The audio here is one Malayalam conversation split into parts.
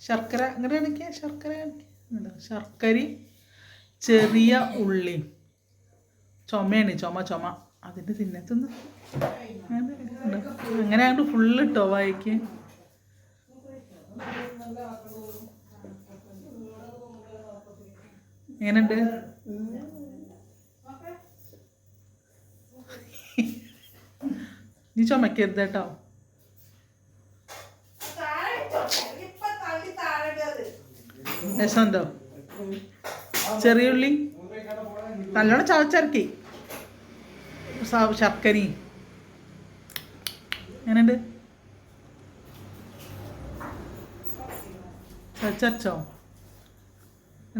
ശർക്കര അങ്ങനെ കാണിക്കുക ശർക്കര കാണിക്കുക ശർക്കര ചെറിയ ഉള്ളി. ചുമയാണ് ചുമ ചുമ. അതിന്റെ തിന്നത്തുനിന്ന് അങ്ങനെ അങ്ങോട്ട് ഫുള്ള് ഇട്ടോ വായിക്ക്. എങ്ങനെയുണ്ട്? നീ ചുമക്കരുത് കേട്ടോ. രസമുണ്ടോ? ചെറിയുള്ളി നല്ലോണം ചവച്ചിറക്കി ശർക്കരയും എങ്ങനെയുണ്ട്? ചവച്ചരച്ചോ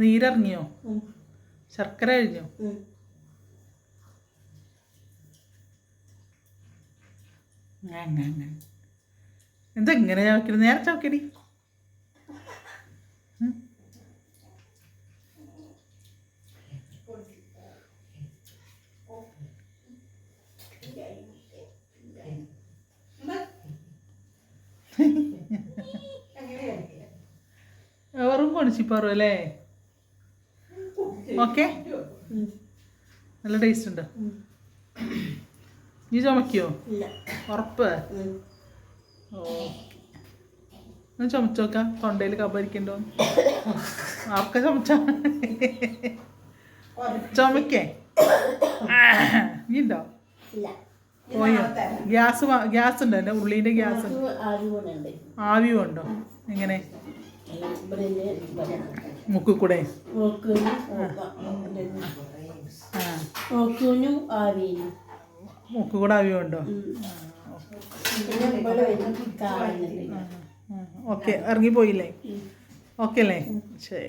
നീരിറങ്ങിയോ? ശർക്കര കഴിഞ്ഞോ? ഇങ്ങനെ ചവക്കരുത് നേരെ ചവക്കടി വെറും കൊണിച്ചിപ്പാറു അല്ലേ? ഓക്കെ. നല്ല ടേസ്റ്റ് ഉണ്ട്. നീ ചുമക്കിയോ? ഉറപ്പ്. ഓ. ഒന്ന് ചുമച്ചു നോക്കാം. തൊണ്ടയിൽ കബരിക്കണ്ടോ ആർക്ക ചുമച്ച? ചുമക്കേ? നീ ഉണ്ടോ? ഗ്യാസ് ഗ്യാസ് ഉണ്ടോ എന്റെ ഉള്ളിന്റെ ഗ്യാസ്? ആവിയും ഉണ്ടോ എങ്ങനെ? മുക്കിൽ കൂടെ മുക്കിൽ ആവിയും. ഉണ്ടോ ഓക്കെ. ഇറങ്ങിപ്പോയില്ലേ? ഓക്കെ അല്ലേ ശരി.